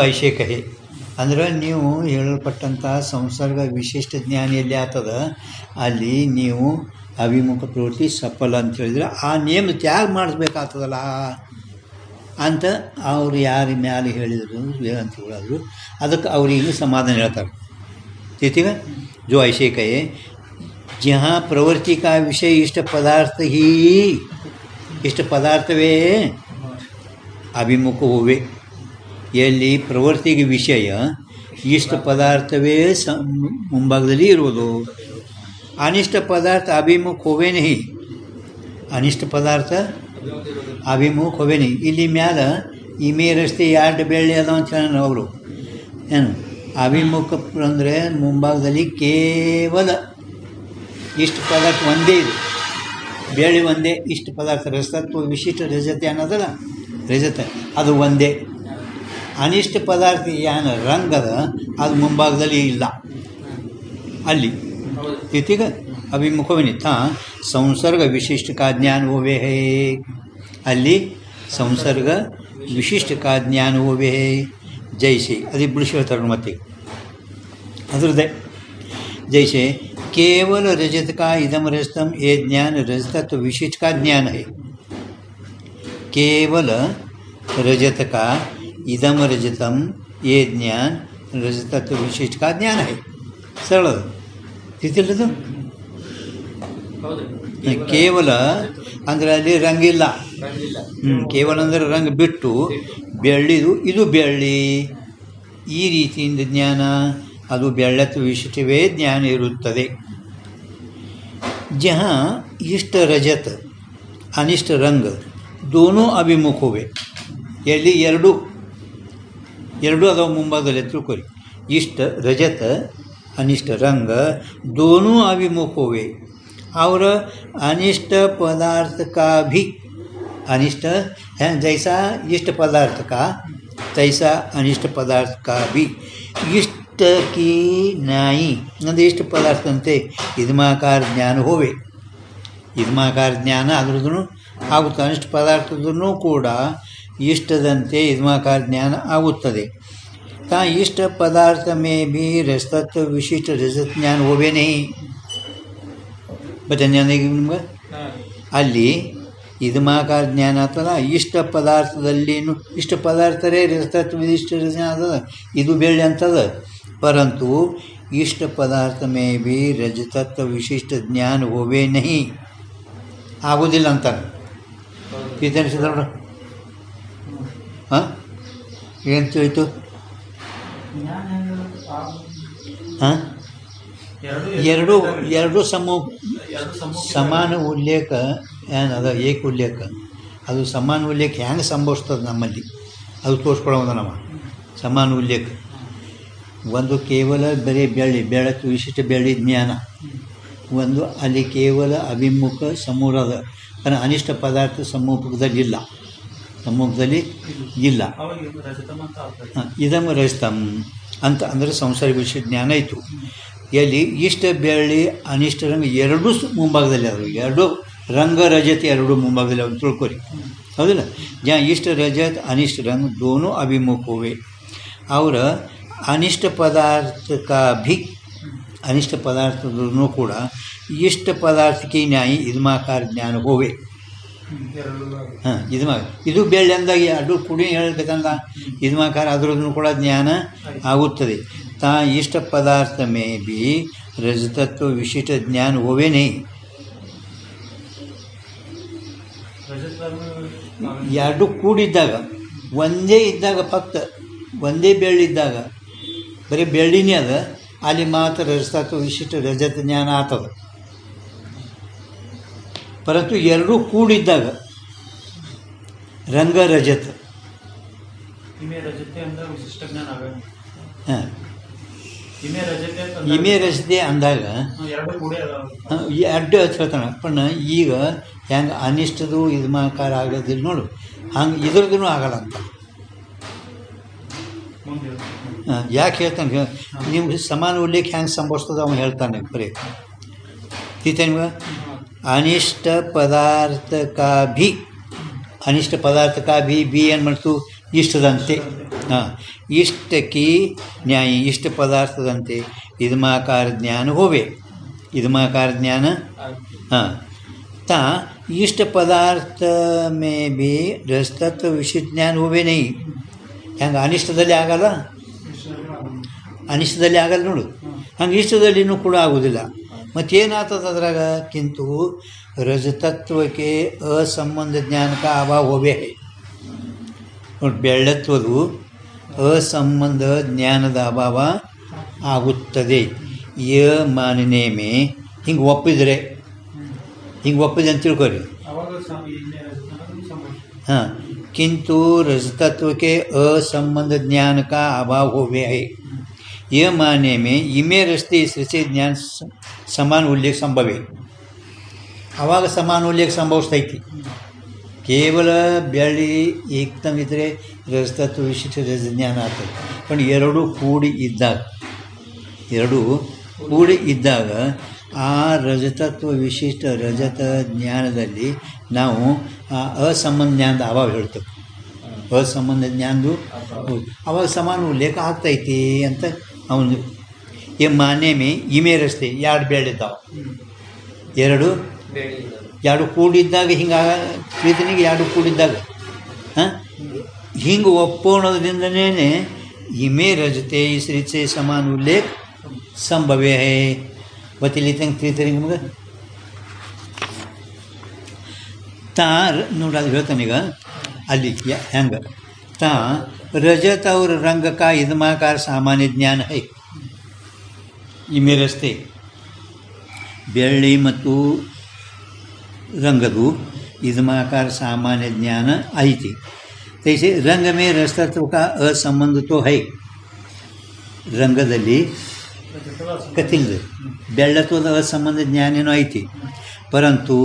ಐಶೇಖ ಅಂದ್ರೆ ನೀವು ಹೇಳಲ್ಪಟ್ಟಂಥ ಸಂಸರ್ಗ ವಿಶಿಷ್ಟ ಜ್ಞಾನ ಎಲ್ಲಿ ಆಗ್ತದ, ಅಲ್ಲಿ ನೀವು ಅಭಿಮುಖ ಪ್ರವೃತ್ತಿ ಸಫಲ ಅಂತ ಹೇಳಿದ್ರೆ ಆ ನಿಯಮ ತ್ಯಾಗ ಮಾಡಿಸ್ಬೇಕಾಗ್ತದಲ್ಲ. ಅಂತ ಅವರು ಯಾರ ಮ್ಯಾಲೆ ಹೇಳಿದ್ರು ಅಂತ ಹೇಳಿದ್ರು ಅದಕ್ಕೆ ಅವ್ರಿಗೆ ಸಮಾಧಾನ ಹೇಳ್ತಾರೆ. ತಿಥಿಗ, ಜೋ ಐಶೇಖಯೇ ಜಹಾ ಪ್ರವರ್ತಿಕಾ ವಿಷಯ ಇಷ್ಟ ಪದಾರ್ಥ ಹೀ, ಇಷ್ಟ ಪದಾರ್ಥವೇ, ಅಭಿಮುಖ ಹೋವೆ. ಎಲ್ಲಿ ಪ್ರವೃತ್ತಿಗೆ ವಿಷಯ, ಇಷ್ಟ ಪದಾರ್ಥವೇ ಸ ಮುಂಭಾಗದಲ್ಲಿ ಇರುವುದು. ಅನಿಷ್ಟ ಪದಾರ್ಥ ಅಭಿಮುಖ ಹೋವೇ ನಹಿ ಅನಿಷ್ಟ ಪದಾರ್ಥ ಅಭಿಮುಖ ಹೋವೇ ನಹಿ ಇಲ್ಲಿ ಮ್ಯಾಲ ಇಮೆ ರಸ್ತೆ ಎರಡು ಬೆಳ್ಳಿ ಅದ ಅಂತ ಹೇಳ ಅವರು. ಏನು? ಅಭಿಮುಖ ಅಂದರೆ ಮುಂಭಾಗದಲ್ಲಿ ಕೇವಲ ಇಷ್ಟು ಪದಾರ್ಥ ಒಂದೇ ಇದೆ. ಬೇಳೆ ಒಂದೇ, ಇಷ್ಟು ಪದಾರ್ಥ ರಸತ್ವ ವಿಶಿಷ್ಟ ರಜತೆ ಅನ್ನೋದಲ್ಲ, ರಜತ, ಅದು ಒಂದೇ. ಅನಿಷ್ಟ ಪದಾರ್ಥ ಏನು ರಂಗದ ಅದು ಮುಂಭಾಗದಲ್ಲಿ ಇಲ್ಲ ಅಲ್ಲಿ ಇತ್ತೀಗ ಅಭಿಮುಖವಿನಿತ ಸಂಸರ್ಗ ವಿಶಿಷ್ಟ ಕಾ ಜ್ಞಾನ ಹೋವೆ ಹೇ ಅಲ್ಲಿ ಸಂಸರ್ಗ ವಿಶಿಷ್ಟ ಕಾ ಜ್ಞಾನ ಹೋವೆ ಹೇ ಜೈಸೆ ಅದಿಬ್ಬರು ಹೇಳ್ತಾರೆ ಮತ್ತೆ ಅದ್ರದ್ದೇ जैसे केवल रजत का इदम रजतम ये ज्ञान रजतत्व विशिष्ट का ज्ञान है केवल रजत का इदम रजतम ये ज्ञान रजतत्व विशिष्ट का ज्ञान है सरळ ತಿಳ್ದು ಕೇವಲ ಅಂದರೆ ಅಲ್ಲಿ ರಂಗಿಲ್ಲ. ಹ್ಞೂ ಕೇವಲ ಅಂದರೆ ರಂಗ್ ಬಿಟ್ಟು ಬೆಳ್ಳಿದು ಇದು ಬೆಳ್ಳಿ. ಈ ರೀತಿಯಿಂದ ಜ್ಞಾನ ಅದು ಬೆಳ್ಳತ್ವ ವಿಶಿಷ್ಟವೇ ಜ್ಞಾನ ಇರುತ್ತದೆ. ಜहाँ ಇಷ್ಟ ರಜತ ಅನಿಷ್ಟ ರಂಗ ದೋನೂ ಅಭಿಮುಖವೇ. ಎಲ್ಲಿ ಎರಡು ಎರಡು ಅದಾವ ಮುಂಭಾಗದಲ್ಲಿ ತಿಳ್ಕೊರಿ ಇಷ್ಟ ರಜತ ಅನಿಷ್ಟ ರಂಗ दोनों अभिमुख होवे और अनिष्ट पदार्थ का भी अनिष्ट है जैसा इष्ट पदार्थ का तैसा अनिष्ट पदार्थ का भी इष्ट की नाई ಅಂದರೆ ಇಷ್ಟ ಪದಾರ್ಥದಂತೆ ಇದ್ಮಾಕಾರ ಜ್ಞಾನ ಹೋವೆ ಇದ್ಮಾಕಾರ ಜ್ಞಾನ ಅದ್ರದ್ದು ಆಗುತ್ತೆ ಅನಿಷ್ಟ ಪದಾರ್ಥದೂ ಕೂಡ ಇಷ್ಟದಂತೆ ಇದ್ಮಾಕಾರ ಜ್ಞಾನ ಆಗುತ್ತದೆ. ತಾ ಇಷ್ಟ ಪದಾರ್ಥ ಮೇ ಬಿ ರಸತತ್ವ ವಿಶಿಷ್ಟ ರಜತ ಜ್ಞಾನ ಹೋವೇ ನಹಿ ಬಟ್ ಜ್ಞಾನ ಈಗ ನಿಮ್ಗೆ? ಅಲ್ಲಿ ಇದ್ಮಾಕಾರ ಜ್ಞಾನ ಆಗ್ತದ ಇಷ್ಟ ಪದಾರ್ಥದಲ್ಲಿನೂ ಇಷ್ಟ ಪದಾರ್ಥರೇ ರಸತತ್ವ ವಿಶಿಷ್ಟ ಜ್ಞಾನ ಅದ ಇದು ಬೇಳೆ ಅಂತದ. ಪರಂತು ಇಷ್ಟ ಪದಾರ್ಥ ಮೇ ಬಿ ರಜತತ್ವ ವಿಶಿಷ್ಟ ಜ್ಞಾನ ಹೋವೇ ನಹಿ ಆಗೋದಿಲ್ಲ ಅಂತಾರೆ ನೋಡು ಹಾಂ? ಏನು ತಿಳಿತು ಹಾಂ? ಎರಡು ಎರಡು ಸಮೂ, ಸಮಾನ ಉಲ್ಲೇಖ, ಏನು ಅದ, ಏಕ ಉಲ್ಲೇಖ. ಅದು ಸಮಾನ ಉಲ್ಲೇಖ ಹೆಂಗೆ ಸಂಭವಿಸ್ತದೆ ನಮ್ಮಲ್ಲಿ? ಅದು ತೋರಿಸ್ಕೊಳೋದ ನಮ್ಮ. ಸಮಾನ ಉಲ್ಲೇಖ. ಒಂದು ಕೇವಲ ಬರೀ ಬೆಳ್ಳಿ, ಬೆಳಕು, ವಿಶಿಷ್ಟ ಬೆಳ್ಳಿ ಜ್ಞಾನ. ಒಂದು ಅಲ್ಲಿ ಕೇವಲ ಅಭಿಮುಖ ಸಮೂಹದ ಅನಿಷ್ಟ ಪದಾರ್ಥ ಸಮ್ಮುಖದಲ್ಲಿ ಇಲ್ಲ ಸಮ್ಮುಖದಲ್ಲಿ ಇಲ್ಲ. ಇದಮ್ಮ ರಜಿತಂ ಅಂತ ಅಂದರೆ ಸಂಸಾರ ವಿಷಯ ಜ್ಞಾನ ಇತ್ತು. ಎಲ್ಲಿ ಇಷ್ಟ ಬೆಳ್ಳಿ ಅನಿಷ್ಟ ರಂಗ ಎರಡೂ ಮುಂಭಾಗದಲ್ಲಿ ಅವರು ಎರಡು ರಂಗ ರಜತ್, ಎರಡು ಮುಂಭಾಗದಲ್ಲಿ ಅವ್ರು ತಿಳ್ಕೊರಿ ಹೌದಿಲ್ಲ? ಜಾ ಇಷ್ಟ ರಜತ್, ಅನಿಷ್ಟ ರಂಗ ದೋನು ಅಭಿಮುಖ ಹೋವೆ ಅವರ ಅನಿಷ್ಟ ಪದಾರ್ಥಕ ಭಿ ಅನಿಷ್ಟ ಪದಾರ್ಥದೂ ಕೂಡ ಇಷ್ಟ ಪದಾರ್ಥಕ್ಕೆ ನ್ಯಾಯ, ಇದ್ಮಾಕಾರ ಜ್ಞಾನ ಹೋವೆ ಹಾಂ ಇದ್ಮಾ ಇದು ಬೇಳೆ ಅಂದಾಗ ಅದು ಕುಡಿ ಹೇಳ್ಬೇಕಂದ ಇದ್ಮಾಕಾರ ಅದ್ರದ್ದು ಕೂಡ ಜ್ಞಾನ ಆಗುತ್ತದೆ. ತಾ ಇಷ್ಟ ಪದಾರ್ಥ ಮೇ ಬಿ ರಜತತ್ವ ವಿಶಿಷ್ಟ ಜ್ಞಾನ ಹೋವೇನೇ. ಎರಡು ಕೂಡಿದ್ದಾಗ ಒಂದೇ ಇದ್ದಾಗ ಫಕ್ತ ಒಂದೇ ಬೆಳ್ಳಿದ್ದಾಗ ಬರೀ ಬೆಳ್ಳಿನೇ ಅದ ಅಲ್ಲಿ ಮಾತ್ರ ರಜತತ್ವ ವಿಶಿಷ್ಟ ರಜತ ಜ್ಞಾನ ಆಗ್ತದೆ ಪರಂತು ಎರಡೂ ಕೂಡಿದ್ದಾಗ ರಂಗ ರಜತ. ಇಮೆ ರಜತೆ ಅಂದಾಗ ಅಡ್ಡ ಜ್ಞಾನ ಆಗಲ್ಲ ಹಾಂ ಇಮೆ ರಜತೆ ಅಂದಾಗ ಅಂತ ಹೇಳ್ತಾನೆ. ಪಣ್ಣ ಈಗ ಹೆಂಗೆ ಅನಿಷ್ಟದು ಇದು ಮಾಕಾರ ಆಗೋದಿಲ್ಲ ನೋಡು. ಹಂಗೆ ಇದ್ರದ್ದು ಆಗಲ್ಲ ಅಂತ. ಯಾಕೆ ಹೇಳ್ತಾನೆ ನಿಮ್ಗೆ ಸಮಾನ ಉಲ್ಲೇಖ ಹೆಂಗೆ ಸಂಭವಿಸ್ತದ ಅವನು ಹೇಳ್ತಾನೆ ಬರೀ. ನಿಮ್ಗೆ? ಅನಿಷ್ಟ ಪದಾರ್ಥ ಕಾ ಭಿ ಅನಿಷ್ಟ ಪದಾರ್ಥ ಕಾ ಭಿ ಬಿ ಏನು ಮಾಡ್ತು ಇಷ್ಟದಂತೆ ಹಾಂ ಇಷ್ಟಕ್ಕೆ ನ್ಯಾಯ ಇಷ್ಟ ಪದಾರ್ಥದಂತೆ ಇದ್ಮಾಕಾರ ಜ್ಞಾನ ಹೋವೆ ಇದ್ಮಾಕಾರ ಜ್ಞಾನ ಹಾಂ ता इष्ट पदार्थ में भी ರಸತತ್ವ ವಿಷಯ ಜ್ಞಾನ ಹೋವೇ ನೈ ಹೆಂಗೆ ಅನಿಷ್ಟದಲ್ಲಿ ಆಗಲ್ಲ ಅನಿಷ್ಟದಲ್ಲಿ ಆಗಲ್ಲ ನೋಡು ಹಂಗೆ ಇಷ್ಟದಲ್ಲಿನೂ ಕೂಡ ಆಗೋದಿಲ್ಲ ಮತ್ತೇನಾಗ್ತದೆ ಅದ್ರಾಗ? ಕಿಂತು ರಜತತ್ವಕ್ಕೆ ಅಸಂಬಂಧ ಜ್ಞಾನಕ್ಕೆ ಅಭಾವ ಹೋಗೇ ನೋಡಿ ಬೆಳ್ಳತ್ವದು ಅಸಂಬಂಧ ಜ್ಞಾನದ ಅಭಾವ ಆಗುತ್ತದೆ. ಯ ಮಾನನೇಮೆ ಹಿಂಗೆ ಒಪ್ಪಿದರೆ? ಹಿಂಗೆ ಒಪ್ಪಿದೆ ಅಂತ ತಿಳ್ಕೊರಿ. ಹಾಂ. ಕಿಂತು ರಜತತ್ವಕ್ಕೆ ಅಸಂಬಂಧ ಜ್ಞಾನಕ ಅಭಾವ ಹೋಗೇ यह माने में इमे रस्ते इससे ज्ञान स- समान उल्लेख संभव है ಅವಾಗ ಸಮಾನ ಉಲ್ಲೇಖ ಸಂಭವಿಸ್ತೈತಿ ಕೇವಲ ಬೆಳ್ಳಿ ಏಕ್ದಮ್ ಇದ್ದರೆ ರಜತತ್ವ ವಿಶಿಷ್ಟ ರಜ ಜ್ಞಾನ ಆಗ್ತದೆ पण ಎರಡೂ ಕೂಡಿ ಇದ್ದಾಗ ಎರಡೂ ಕೂಡಿ ಇದ್ದಾಗ ಆ ರಜತತ್ವ ವಿಶಿಷ್ಟ ರಜತ ಜ್ಞಾನದಲ್ಲಿ ನಾವು ಆ ಅಸಂಬಂಧ ಜ್ಞಾನದ ಅಭಾವ ಹೇಳ್ತೇವೆ ಅಸಂಬಂಧ ಜ್ಞಾನದು ಹೌದು. ಅವಾಗ ಸಮಾನ ಉಲ್ಲೇಖ ಆಗ್ತೈತಿ ಅಂತ ಅವನು ಈ ನೇಮಿ ಇಮೆ ರಸ್ತೆ ಎರಡು ಬೆಳೆದಿದ್ದಾವೆ ಎರಡು. ಎರಡು ಕೂಡಿದ್ದಾಗ ಹಿಂಗಾಗ ಪ್ರೀತನಿಗೆ ಎರಡು ಕೂಡಿದ್ದಾಗ? ಹಾಂ? ಹಿಂಗೆ ಒಪ್ಪೋಣದಿಂದನೇ ಇಮೆ ರಜತೆ ಈ ಶ್ರೀಚೆ ಸಮಾನ ಉಲ್ಲೇಖ ಸಂಭವೇ ತಂಗೆ ತಿಳಿತೀರಿ ನಿಮಗೆ? ತಾ ನೋಡಿ, ಅದು ಹೇಳ್ತಾನೆ ಈಗ. ಅಲ್ಲಿ, ಯ- ಹೆಂಗೆ ತಾ ರಜತ ಅವ್ರ ರಂಗಕ ಇದ್ಮಾಕಾರ ಸಾಮಾನ್ಯ ಜ್ಞಾನ ಹೈ ಇಮೆ ರಸ್ತೆ ಬೆಳ್ಳಿ ಮತ್ತು ರಂಗದು ಇದ್ಮಾಕಾರ ಸಾಮಾನ್ಯ ಜ್ಞಾನ ಐತಿ ತೈಸೆ ರಂಗ ಮೇ ರಸತತ್ವ का असंबंध तो है ರಂಗದಲ್ಲಿ ರಜತದ ಕತಿಲ್ದು ಬೆಳ್ಳತ್ವದ ಅಸಂಬಂಧ ಜ್ಞಾನ ಏನೋ ಐತಿ ಪರಂತು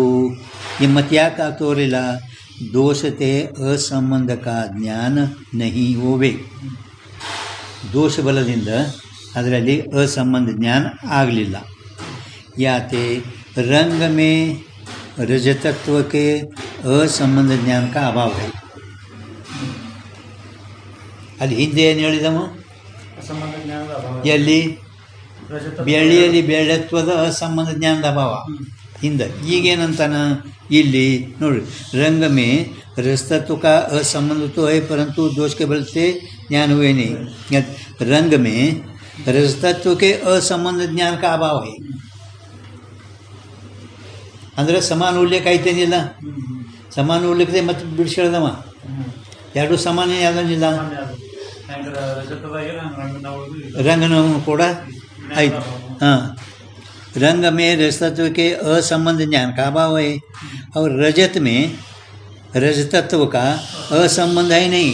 ಈ ಮತ್ತೆ ಯಾಕೆ ತೋರಿಲ್ಲ ದೋಷತೆ ಅಸಂಬಂಧ ಕಾ ಜ್ಞಾನ ನಹಿ ಹೋವೆ ದೋಷ ಬಲದಿಂದ ಅದರಲ್ಲಿ ಅಸಂಬಂಧ ಜ್ಞಾನ ಆಗಲಿಲ್ಲ ಯಾತೆ रंग में रजतत्व के असंबंध ज्ञान का अभाव है ಅಲ್ಲಿ ಹಿಂದೆ ಏನು ಹೇಳಿದವ ಅಸಂಬಂಧ ಜ್ಞಾನದ ಅಭಾವ ಎಲ್ಲಿ ರಜತ ಬೆಳ್ಳಿಯಲ್ಲಿ ಬೆಳ್ಳತ್ವದ ಅಸಂಬಂಧ ಜ್ಞಾನದ ಅಭಾವ ಹಿಂದೆ ಈಗೇನಂತಾನ ಇಲ್ಲಿ ನೋಡ್ರಿ रंग में रजतत्व का असंबंध तो है परंतु दोष के बल से ज्ञान हुए नहीं या रंग में रजतत्व के असंबंध ज्ञान का अभाव है ಅಂದ್ರೆ ಸಮಾನ ಉಲ್ಲೇಖ ಐತೇನಿಲ್ಲ ಸಮಾನ ಉಲ್ಲೇಖದೆ ಮತ್ತೆ ಬಿಡಿಸ್ಕೊಳ್ದವ ಎರಡು ಸಮಾನ ಯಾವುದಿಲ್ಲ ಸಾಮಾನ್ಯ ಅದು. ಹೆಂಗ್ ರ- ರಜತದಾಗೆ ಹಂಗ್ ರಂಗ ನಾವು ಇದು- रंगनों ಕೂಡ ಐತೆ ಹಾಂ रंग में रजतत्व के असंबंध ज्ञान का अभाव है और रजत में रजतत्व का असंबंध है नहीं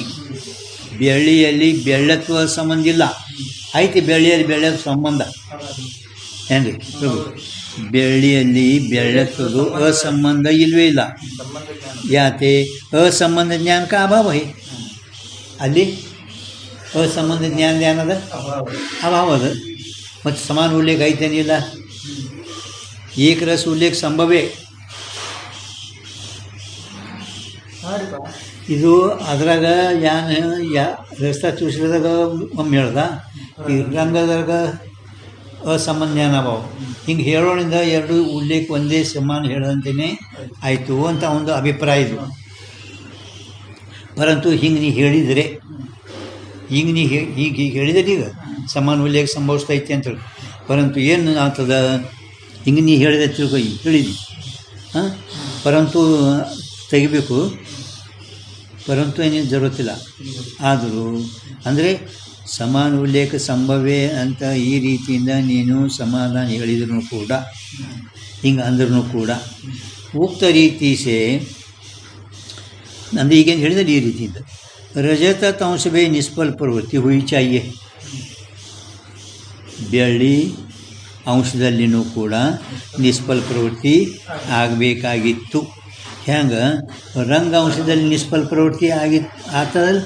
ಬೆಳ್ಳಿಯಲ್ಲಿ ಬೆಳ್ಳತ್ವ ಸಂಬಂಧ ಇಲ್ಲ ಐತಿ ಬೆಳ್ಳಿಯಲ್ಲಿ ಬೆಳ್ಳ ಸಂಬಂಧ ಹೌದು. ಏನ್ರಿ ಪ್ರಭು ಬೆಳ್ಳಿಯಲ್ಲಿ ಬೆಳ್ಳತ್ವದು ಅಸಂಬಂಧ ಇಲ್ವೇ ಇಲ್ಲ ಸಂಬಂಧ ಜ್ಞಾನ ಯಾತೆ ಅಸಂಬಂಧ ಜ್ಞಾನ का अभाव है ಅಲ್ಲಿ ಅಸಂಬಂಧ ಜ್ಞಾನ ಏನದ ಅಭಾವ ಅಭಾವ ಅದ ಮತ್ತು ಸಮಾನ ಉಲ್ಲೇಖ ಐತೇನಿಲ್ಲ ಏಕರಸ ಉಲ್ಲೇಖ ಸಂಭವೇ. ಇದು ಅದ್ರಾಗ ಯಾನ್ ಯಾ ರಸ್ತಾ ಚೂಸಿದಾಗ ಒಮ್ಮೆ ಹೇಳ್ದ. ಈ ರಂಗದಾಗ ಜ್ಞಾನ ಅಭಾವ ಹಿಂಗೆ ಹೇಳೋದ್ರಿಂದ ಎರಡು ಉಲ್ಲೇಖ ಒಂದೇ ಸಮಾನ ಹೇಳದಂತೆಯೇ ಆಯಿತು ಅಂತ ಒಂದು ಅಭಿಪ್ರಾಯ ಇದು. ಪರಂತು ಹಿಂಗೆ ನೀ ಹೇಳಿದರೆ ಈಗ ನೀ ಹೀಗೆ ಹೀಗೆ ಹೇಳಿದರೆ ಈಗ ಸಮಾನ ಉಲ್ಲೇಖ ಸಂಭವಿಸ್ತೈತಿ ಅಂತೇಳಿ ಪರಂತು ಏನು ಆಗ್ತದ? ಹಿಂಗೆ ನೀ ಹೇಳಿದೆ ತಿಳ್ಕೊ ಹೇಳಿದಿ ಹಾಂ? ಪರಂತು ತೆಗಿಬೇಕು. ಪರಂತು ಏನೇನು ಜರುತ್ತಿಲ್ಲ. ಆದರೂ, ಅಂದರೆ ಸಮಾನ ಉಲ್ಲೇಖ ಸಂಭವೇ ಅಂತ ಈ ರೀತಿಯಿಂದ ನೀನು ಸಮಾಧಾನ ಹೇಳಿದ್ರು ಕೂಡ, ಹಿಂಗೆ ಅಂದ್ರೂ ಕೂಡ, ಉಕ್ತ ರೀತಿ ಸೇ, ನಂದು ಈಗೇನು ಹೇಳಿದ್ರೆ ಈ ರೀತಿಯಿಂದ. ರಜತ ತಂಶವೇ ನಿಷ್ಫಲ ಪ್ರವೃತ್ತಿ ಹುಯಿ ಚಾಹಿಯೆ ಬೆಳ್ಳಿ ಅಂಶದಲ್ಲಿನೂ ಕೂಡ ನಿಷ್ಫಲ ಪ್ರವೃತ್ತಿ ಆಗಬೇಕಾಗಿತ್ತು. ಹೆಂಗೆ ರಂಗ ಅಂಶದಲ್ಲಿ ನಿಷ್ಫಲ ಪ್ರವೃತ್ತಿ ಆಗಿ, ಆಗ್ತದಲ್ಲ?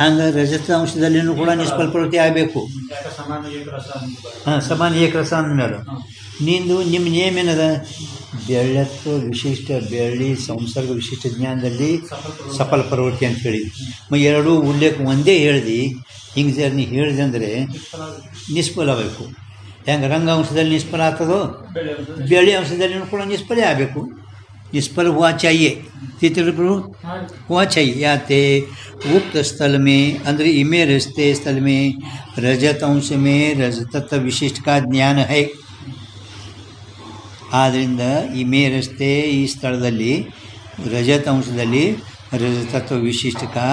ಹಂಗೆ ರಜತ ಅಂಶದಲ್ಲಿನೂ ಕೂಡ ನಿಷ್ಫಲ ಪ್ರವೃತ್ತಿ ಆಗಬೇಕು. ಹಾಂ, ಸಮಾನ ಏಕರಸ ಅಂದಮೇಲೆ ನಿಂದು ನಿಮ್ಮ ನೇಮ್ ಏನದ ಬೆಳ್ಳತ್ವ ವಿಶಿಷ್ಟ ಬೆಳ್ಳಿ ಸಂಸರ್ಗ ವಿಶಿಷ್ಟ ಜ್ಞಾನದಲ್ಲಿ ಸಫಲ ಪ್ರವೃತ್ತಿ ಅಂತ ಹೇಳಿ. ಮ, ಎರಡೂ ಉಲ್ಲೇಖ ಒಂದೇ ಹೇಳ್ದು. ಹಿಂಗೆ ಸರ್ ನೀ ಹೇಳಿದೆ ಅಂದರೆ ನಿಷ್ಫಲ ಬೇಕು ಹೆಂಗೆ ರಂಗಾಂಶದಲ್ಲಿ ನಿಷ್ಫಲ ಆಗ್ತದೋ ಬೆಳೆ ಬೆಳೆ ಅಂಶದಲ್ಲಿ ಕೂಡ ನಿಷ್ಫಲೇ ಆಗಬೇಕು निष्फल हुआ चाहिए चित्र प्रभु हुआ चाहिए याते उक्त स्थल में अंदर इमे रस्ते स्थल में रजत अंश में रजतत्व विशिष्ट का ज्ञान है ಆದ್ದರಿಂದ ಇಮೆ ರಸ್ತೆ ಈ ಸ್ಥಳದಲ್ಲಿ ರಜತ ಅಂಶದಲ್ಲಿ रजतत्व विशिष्ट का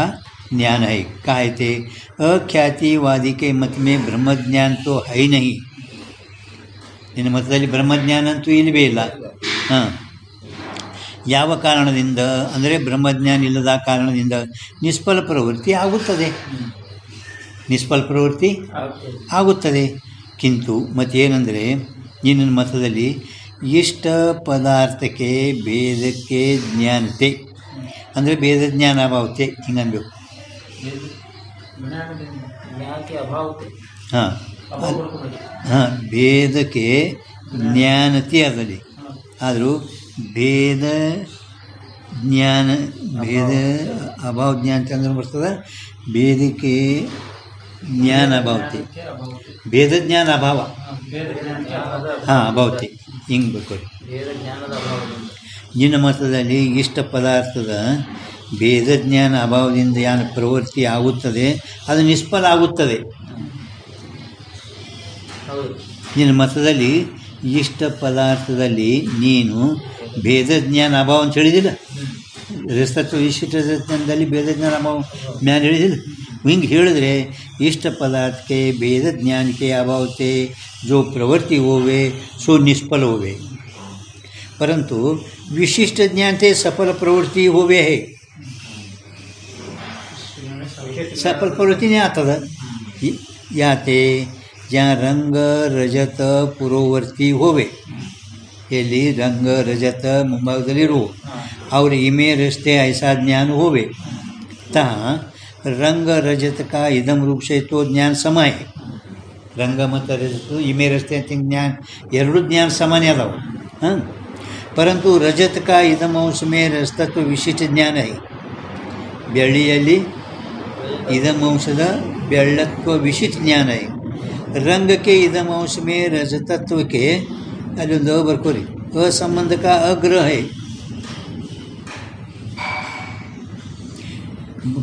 ज्ञान है काय थे अख्यातिवादी के मत में ब्रह्म ज्ञान तो है ही नहीं ನಿನ್ನ ಮತದಲ್ಲಿ ಬ್ರಹ್ಮಜ್ಞಾನ ಅಂತೂ ಇಲ್ಲವೇ ಇಲ್ಲ? ಹಾಂ. ಯಾವ ಕಾರಣದಿಂದ? ಅಂದರೆ ಬ್ರಹ್ಮಜ್ಞಾನ ಇಲ್ಲದ ಕಾರಣದಿಂದ ನಿಷ್ಫಲ ಪ್ರವೃತ್ತಿ ಆಗುತ್ತದೆ. ನಿಷ್ಫಲ ಪ್ರವೃತ್ತಿ ಆಗುತ್ತದೆ. ಕಿಂತು ಮತ್ತೇನೆಂದರೆ ನಿನ್ನ ಮತದಲ್ಲಿ ಇಷ್ಟ ಪದಾರ್ಥಕ್ಕೆ ಭೇದಕ್ಕೆ ಜ್ಞಾನತೆ. ಅಂದರೆ ಭೇದ ಜ್ಞಾನ ಅಭಾವತೆ ಹಿಂಗನ್ಬೇಕು. ಹಾಂ. ಹಾಂ, ಭೇದಕ್ಕೆ ಜ್ಞಾನತಿ ಅದರಲ್ಲಿ. ಆದರೂ ಭೇದ ಜ್ಞಾನ, ಭೇದ ಅಭಾವ ಜ್ಞಾನ ಚಂದ್ರ ಬರ್ತದೆ. ಭೇದಕ್ಕೆ ಜ್ಞಾನ ಅಭಾವತೆ. ಭೇದ ಜ್ಞಾನ ಅಭಾವ. ಹಾಂ, ಅಭಾವತಿ. ಹಿಂಗೆ ಬೇಕು ನಿನ್ನ ಮತದಲ್ಲಿ ಇಷ್ಟ ಪದಾರ್ಥದ ಭೇದ ಜ್ಞಾನ ಅಭಾವದಿಂದ ಏನು ಪ್ರವೃತ್ತಿ ಆಗುತ್ತದೆ, ಅದು ನಿಷ್ಫಲ ಆಗುತ್ತದೆ. ನಿನ್ನ ಮತದಲ್ಲಿ ಇಷ್ಟ ಪದಾರ್ಥದಲ್ಲಿ ನೀನು ಭೇದ ಜ್ಞಾನ ಅಭಾವ ಅಂತ ಹೇಳಿದಿಲ್ಲ? ರಸತ್ವ ಇಷ್ಟ ಜ್ಞಾನದಲ್ಲಿ ಭೇದ ಜ್ಞಾನ ಅಭಾವ ಜ್ಞಾನ ಹೇಳಿದಿಲ್ಲ? ಹಿಂಗೆ ಹೇಳಿದ್ರೆ ಇಷ್ಟ ಪದಾರ್ಥಕ್ಕೆ ಭೇದ ಜ್ಞಾನಕ್ಕೆ ಅಭಾವತೆ ಜೋ ಪ್ರವೃತ್ತಿ ಹೋವೆ, ಸೊ ನಿಷ್ಫಲ ಹೋವೆ. ಪರಂತು ವಿಶಿಷ್ಟ ಜ್ಞಾನತೆ ಸಫಲ ಪ್ರವೃತ್ತಿ ಹೋವೆ ಹೇ. ಸಫಲ ಪ್ರವೃತ್ತಿನೇ ಆಗ್ತದ? ಯಾತೆ જ્યાં રંગ રજત ಪೂರ್ವವರ್ತಿ ಹೋವೆ ಎಲ್ಲಿ ರಂಗ ರಜತ ಮುಂಭಾಗದಲ್ಲಿರುವ ಅವ್ರ ಇಮೆ ರಸ್ತೆ ಐಸಾ ಜ್ಞಾನ ಹೋವೆ ತಾ ರಂಗ ರಜತಕ ಇದಂ ವೃಕ್ಷ ಇತ್ತು ಜ್ಞಾನ ಸಮಾಯ ರಂಗ ಮತ್ತು ರಜತ ಇಮೆ ರಸ್ತೆ ಅಂತ ಜ್ಞಾನ ಎರಡೂ ಜ್ಞಾನ ಸಾಮಾನ್ಯ ಅದಾವ ಹಾಂ ಪರಂತು ರಜತಕ ಇದಂ ಅಂಶಮೇ ರಸ್ತತ್ವ ವಿಶಿಷ್ಟ ಜ್ಞಾನ ಐ ಬೆಳ್ಳಿಯಲ್ಲಿ ಇದಂ ಅಂಶದ ಬೆಳ್ಳತ್ವ ವಿಶಿಷ್ಟ ಜ್ಞಾನ ಐ ರಂಗಕ್ಕೆ ಇದಮಂಶ ರಜ ತತ್ವಕ್ಕೆ ಅಲ್ಲೊಂದು ಬರ್ಕೋರಿ. ಅಸಂಬಂಧಕ ಅಗ್ರಹ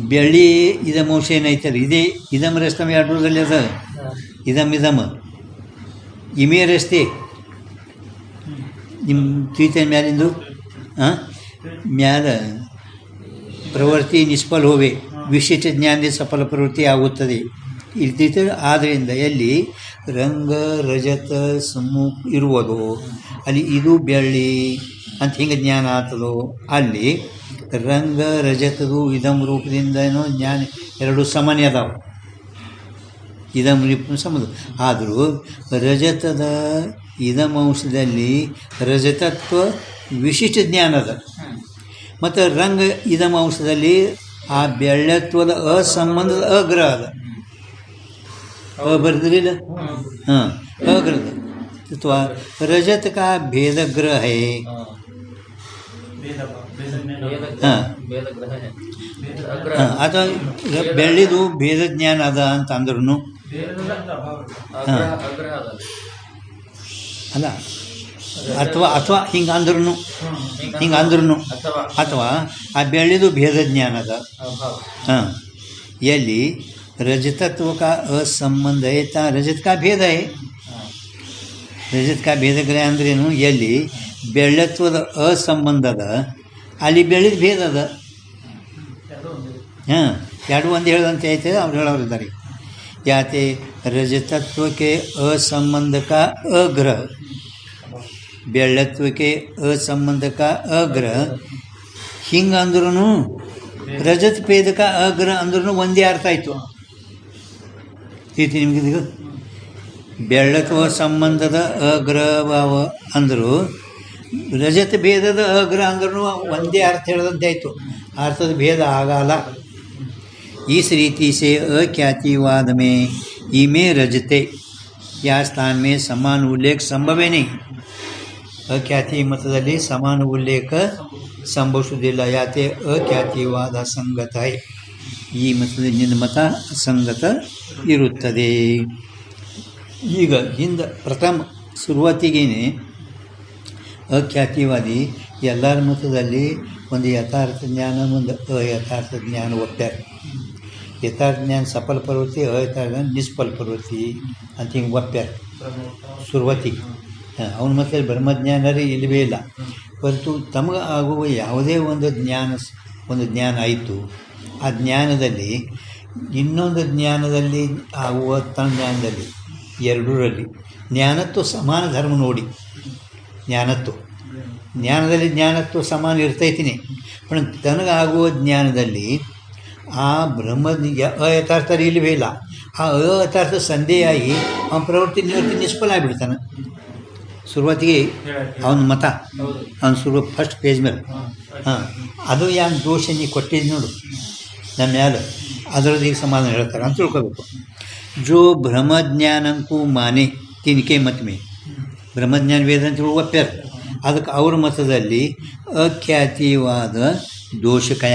ಬೆಳ್ಳಿ ಇದಮಂಶ ಏನೈತಲ್ಲ ಇದೇ ಇದಮ್ ರಸ್ತಮ ಎರಡೂರಲ್ಲಿ ಅದ. ಇದಮ್ ಇದಮ. ಇಮೇ ರಸ್ತೆ ನಿಮ್ಮ ತೀತನ ಮ್ಯಾಲಿಂದು? ಹಾಂ ಮ್ಯಾಲ ಪ್ರವೃತ್ತಿ ನಿಷ್ಫಲ ಹೋವೆ. ವಿಶಿಷ್ಟ ಜ್ಞಾನದ ಸಫಲ ಪ್ರವೃತ್ತಿ ಆಗುತ್ತದೆ. ಇರ್ತಿತ್ತು ಆದ್ದರಿಂದ ಎಲ್ಲಿ ರಂಗ ರಜತ ಸಮೂಹ ಇರುವುದು. ಅಲ್ಲಿ ಇದು ಬೆಳ್ಳಿ ಅಂತ ಹಿಂಗೆ ಜ್ಞಾನ ಆಗ್ತದೋ, ಅಲ್ಲಿ ರಂಗ ರಜತದು ಇದಂ ರೂಪದಿಂದನೂ ಜ್ಞಾನ, ಎರಡು ಸಮಾನ ಅದಾವೆ. ಇದಂ ರೂಪ ಸಂಬಂಧ. ಆದರೂ ರಜತದ ಇದಂ ಅಂಶದಲ್ಲಿ ರಜತತ್ವ ವಿಶಿಷ್ಟ ಜ್ಞಾನದ ಮತ್ತು ರಂಗ ಇದಂ ಅಂಶದಲ್ಲಿ ಆ ಬೆಳ್ಳತ್ವದ ಅಸಂಬಂಧದ ಅಗ್ರಹ ಅದ. ಬರ್ದಿರಿಲ್ಲ ಹಾಂ ಅಗ್ರದ ಅಥವಾ ರಜತ ಕಾ ಭೇದಗ್ರಹ. ಹೇ ಹಾಂ ಅಥವಾ ಬೆಳ್ಳಿದು ಭೇದ ಜ್ಞಾನ ಅದ ಅಂತ ಅಂದ್ರೂ ಹಾಂ. ಅಲ್ಲ ಅಥವಾ ಅಥವಾ ಹಿಂಗೆ ಅಂದ್ರೂ. ಹಿಂಗೆ ಅಂದ್ರೂ ಅಥವಾ. ಅಥವಾ ಆ ಬೆಳ್ಳಿದು ಭೇದ ಜ್ಞಾನ ಅದ. ಹಾಂ. ಎಲ್ಲಿ? रजतत्व का असंबंध है ತಾ ರಜತ್ का ಭೇದ है ರಜತ್ का ಭೇದ ಗ್ರಹ ಅಂದ್ರೇನು ಎಲ್ಲಿ ಬೆಳ್ಳತ್ವದ ಅಸಂಬಂಧದ ಅಲ್ಲಿ ಬೆಳ್ಳಿದ ಭೇದ ಅದ ಎರಡೂ ಒಂದೇ. ಹಾಂ ಎರಡು ಒಂದು ಹೇಳದಂತೆ ಐತೆ ಅವ್ರು ಹೇಳೋರಿದ್ದಾರೆ ಯಾತೆ ರಜತತ್ವಕ್ಕೆ असंबंध का अग्रह ಬೆಳ್ಳತ್ವಕ್ಕೆ असंबंध का अग्रह ಹಿಂಗೆ ಅಂದ್ರೂ ರಜತ್ ಭೇದಕ ಅಗ್ರ ಅಂದ್ರೂ ಒಂದೇ ಅರ್ಥ ಆಯಿತು ಸ್ಥಿತಿ ನಿಮಗಿದು ಬೆಳ್ಳತ್ವ ಸಂಬಂಧದ ಅಗ್ರಭಾವ ಅಂದರು, ರಜತ ಭೇದದ ಅಗ್ರ ಅಂದ್ರೂ ಒಂದೇ ಅರ್ಥ ಹೇಳದಂತೆ ಆಯಿತು. ಅರ್ಥದ ಭೇದ ಆಗಲ್ಲ. ಈ ರೀತಿ ಸೇ ಅಖ್ಯಾತಿವಾದ ಮೇ ಈಮೆ ರಜತೆ. ಯಾ ಸ್ಥಾನ ಮೇ ಸಮಾನ ಉಲ್ಲೇಖ ಸಂಭವೇನೆ. ಅಖ್ಯಾತಿ ಮತದಲ್ಲಿ ಸಮಾನ ಉಲ್ಲೇಖ ಸಂಭವಿಸುವುದಿಲ್ಲ. ಯಾತೆ ಅಖ್ಯಾತಿವಾದ ಸಂಗತ ಈ ಮತದ ನಿನ್ನ ಮತ ಸಂಗತ ಇರುತ್ತದೆ. ಈಗ ಹಿಂದೆ ಪ್ರಥಮ ಶುರುವಾತಿಗೇನೆ ಅಖ್ಯಾತಿವಾದಿ ಎಲ್ಲರ ಮತದಲ್ಲಿ ಒಂದು ಯಥಾರ್ಥ ಜ್ಞಾನ, ಒಂದು ಅಯಥಾರ್ಥ ಜ್ಞಾನ ಒಪ್ಪ್ಯಾರ ಯಥಾರ್ಥ ಜ್ಞಾನ ಸಫಲ ಪರ್ವತಿ, ಅಯಥಾರ್ಥ ನಿಷ್ಫಲ ಪ್ರವೃತ್ತಿ ಅಂತ ಹಿಂಗೆ ಒಪ್ಪ್ಯಾರ ಶುರುವತಿಗೆ ಅವನ ಮತದಲ್ಲಿ ಬ್ರಹ್ಮಜ್ಞಾನರೇ ಇಲ್ಲವೇ ಇಲ್ಲ. ಹೊರತು ತಮಗೆ ಆಗುವ ಯಾವುದೇ ಒಂದು ಜ್ಞಾನ ಒಂದು ಜ್ಞಾನ ಆಯಿತು. ಆ ಜ್ಞಾನದಲ್ಲಿ ಇನ್ನೊಂದು ಜ್ಞಾನದಲ್ಲಿ ಆಗುವ ತನ್ನ ಜ್ಞಾನದಲ್ಲಿ ಎರಡರಲ್ಲಿ. ಜ್ಞಾನತ್ವ ಸಮಾನ ಧರ್ಮ ನೋಡಿ. ಜ್ಞಾನತ್ವ. ಜ್ಞಾನದಲ್ಲಿ ಜ್ಞಾನತ್ವ ಸಮಾನ ಇರ್ತೈತಿನಿ. पण ತನಗಾಗುವ ಜ್ಞಾನದಲ್ಲಿ ಆ ಬ್ರಹ್ಮ ಅಯಥಾರ್ಥ ಇಲ್ಲವೇ ಇಲ್ಲ. ಆ ಅಯಥಾರ್ಥ ಸಂಧೆಯಾಗಿ ಅವನ ಪ್ರವೃತ್ತಿ ನಿವೃತ್ತಿ ನಿಷ್ಫಲ ಆಗಿಬಿಡ್ತಾನೆ. ಶುರುವಾತಿಗೆ ಅವನ ಮತ. ಅವನ ಶುರು ಫಸ್ಟ್ ಪೇಜ್ ಮೇಲೆ. ಹಾಂ ಅದು ಯಾನ್ ದೋಷ ನೀ ಕೊಟ್ಟಿದ್ದು ನೋಡು. ನಮ್ಮ ಮ್ಯಾಲೆ ಅದರದ್ದು ಈಗ ಸಮಾಧಾನ ಹೇಳ್ತಾರೆ ಅಂತ ತಿಳ್ಕೊಬೇಕು. ಜೋ ಬ್ರಹ್ಮಜ್ಞಾನಂಕೂ ಮಾನೆ ತಿನ್ಕೆ ಮತ್ ಮೇ ಬ್ರಹ್ಮಜ್ಞಾನ ವೇದ ಅಂತ ಹೇಳಿ ಒಪ್ಪ್ಯಾರ. ಅದಕ್ಕೆ ಅವ್ರ ಮತದಲ್ಲಿ ಅಖ್ಯಾತಿವಾದ ದೋಷಕಯ.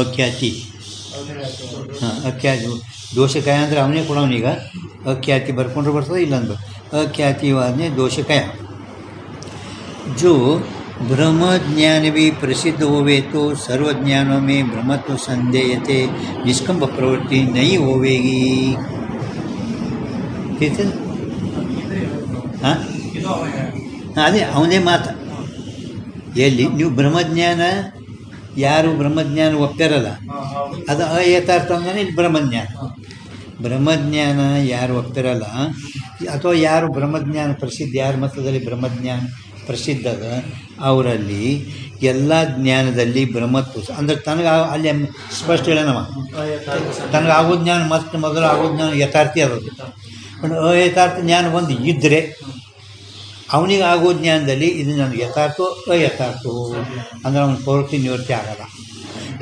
ಅಖ್ಯಾತಿ. ಹಾಂ, ಅಖ್ಯಾತಿ. ದೋಷಕಯ ಅಂದರೆ ಅವನೇ ಕೊಡೋನೀಗ ಅಖ್ಯಾತಿ ಬರ್ಕೊಂಡ್ರೆ ಬರ್ತದೆ ಇಲ್ಲ ಅಂದ್ರೆ ಅಖ್ಯಾತಿವಾದನೆ ದೋಷಕಯ. जो ब्रह्म ज्ञान भी प्रसिद्ध होवे तो सर्व ज्ञानों में ब्रह्मत्व संदेयते निष्कंप प्रवृत्ति नहीं होवेगी ठीक है ಹಾಂ ಇದು ಅವ ಅದೇ ಅವನೇ ಮಾತು ಎಲ್ಲಿ ನೀವು ಬ್ರಹ್ಮಜ್ಞಾನ ಯಾರು ಬ್ರಹ್ಮಜ್ಞಾನ ಒಪ್ಪ್ಯಾರಲ್ಲ ಅದು ಅಯಥಾರ್ಥ ಅಂದ್ರೆ ಇಲ್ಲಿ ಬ್ರಹ್ಮಜ್ಞಾನ ಬ್ರಹ್ಮಜ್ಞಾನ ಯಾರು ಒಪ್ತಿರಲ್ಲ ಅಥವಾ ಯಾರು ಬ್ರಹ್ಮಜ್ಞಾನ ಪ್ರಸಿದ್ಧ ಯಾರ ಮತದಲ್ಲಿ ಬ್ರಹ್ಮಜ್ಞಾನ ಪ್ರಸಿದ್ಧ ಅದ ಅವರಲ್ಲಿ ಎಲ್ಲ ಜ್ಞಾನದಲ್ಲಿ ಬ್ರಹ್ಮತ್ವ. ಅಂದ್ರೆ ತನಗೆ ಅಲ್ಲಿ ಸ್ಪಷ್ಟ ಹೇಳೋಣವ ತನಗೆ ಆಗೋ ಜ್ಞಾನ ಮತ್ತೆ ಮೊದಲು ಆಗೋ ಜ್ಞಾನ ಯಥಾರ್ಥಿ ಅದದು ಬಟ್ ಅಯಥಾರ್ಥ ಜ್ಞಾನ ಒಂದು ಇದ್ದರೆ ಅವನಿಗೆ ಆಗೋ ಜ್ಞಾನದಲ್ಲಿ ಇದು ನನಗೆ ಯಥಾರ್ಥೋ ಅಯಥಾರ್ಥೋ ಅಂದ್ರೆ ಅವನ ಪ್ರವೃತ್ತಿ ನಿವೃತ್ತಿ ಆಗಲ್ಲ.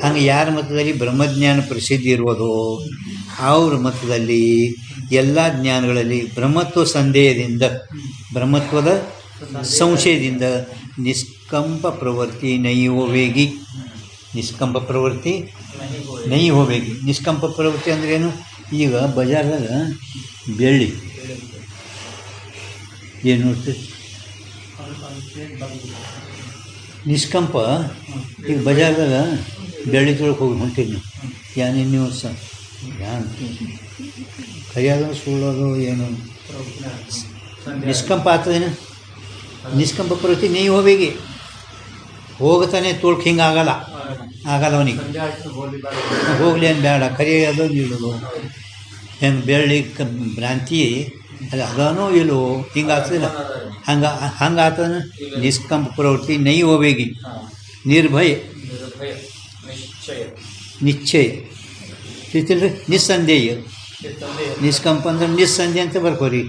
ಹಂಗೆ ಯಾರ ಮತದಲ್ಲಿ ಬ್ರಹ್ಮಜ್ಞಾನ ಪ್ರಸಿದ್ಧಿ ಇರುವುದೋ ಅವ್ರ ಮತದಲ್ಲಿ ಎಲ್ಲ ಜ್ಞಾನಗಳಲ್ಲಿ ಬ್ರಹ್ಮತ್ವ ಸಂದೇಹದಿಂದ ಬ್ರಹ್ಮತ್ವದ ಸಂಶಯದಿಂದ ನಿಷ್ಕಂಪ ಪ್ರವೃತ್ತಿ ನೈ ಹೋವೇಗಿ ನಿಷ್ಕಂಪ ಪ್ರವೃತ್ತಿ ನೈ ಹೋವೇಗಿ ನಿಷ್ಕಂಪ ಪ್ರವೃತ್ತಿ ಏನು? ಈಗ ಬಜಾರ್ದಾಗ ಬೆಳ್ಳಿ. ಏನು ನೋಡ್ತೀರಿ ನಿಷ್ಕಂಪ. ಈಗ ಬಜಾರ್ದಾಗ ಬೆಳ್ಳಿ ತೊಳಕ್ಕೆ ಹೋಗಿ ಹೊಂಟಿರಿ ನೀವು ಯಾನೇ ನೀವು ಸ ಯಾನ್? ಕೈಯಾಗ ಸುಳ್ಳೋದು ಏನು? ನಿಷ್ಕಂಪ ಆಗ್ತದೇನು? ನಿಷ್ಕಂಪ ಪ್ರವೃತ್ತಿ ನೀ ಹೋಬೇಗಿ ಹೋಗ್ತಾನೆ ತೋಳ್ಕ್ ಹಿಂಗೆ ಆಗಲ್ಲ ಆಗಲ್ಲ ಅವನಿಗೆ ಹೋಗ್ಲಿ ಏನು ಬೇಡ ಕರಿಯೋದು ನಿಲ್ಲೋದು ಹೆಂಗೆ ಬೆಳ್ಳಿ ಕ ಭ್ರಾಂತಿ ಅದು ಅದಾನೋ ಇಲ್ಲೋ ಹಿಂಗೆ ಆಗ್ತದಿಲ್ಲ ಹಂಗೆ ಹಂಗೆ ಆಗ್ತದ ನಿಷ್ಕಂಪ ಪ್ರವೃತ್ತಿ ನೈ ಹೋಬೇಗಿ ನಿರ್ಭಯ ನಿರ್ಭಯ ನಿಶ್ಚಯ ನಿಶ್ಚಯ ತಿಳಿತಿಲ್ರಿ ನಿಸ್ಸಂದೇಹ ನಿಷ್ಕಂಪ ಅಂದ್ರೆ ನಿಸ್ಸಂದೇಹ ಅಂತ ಬರ್ಕೋರಿ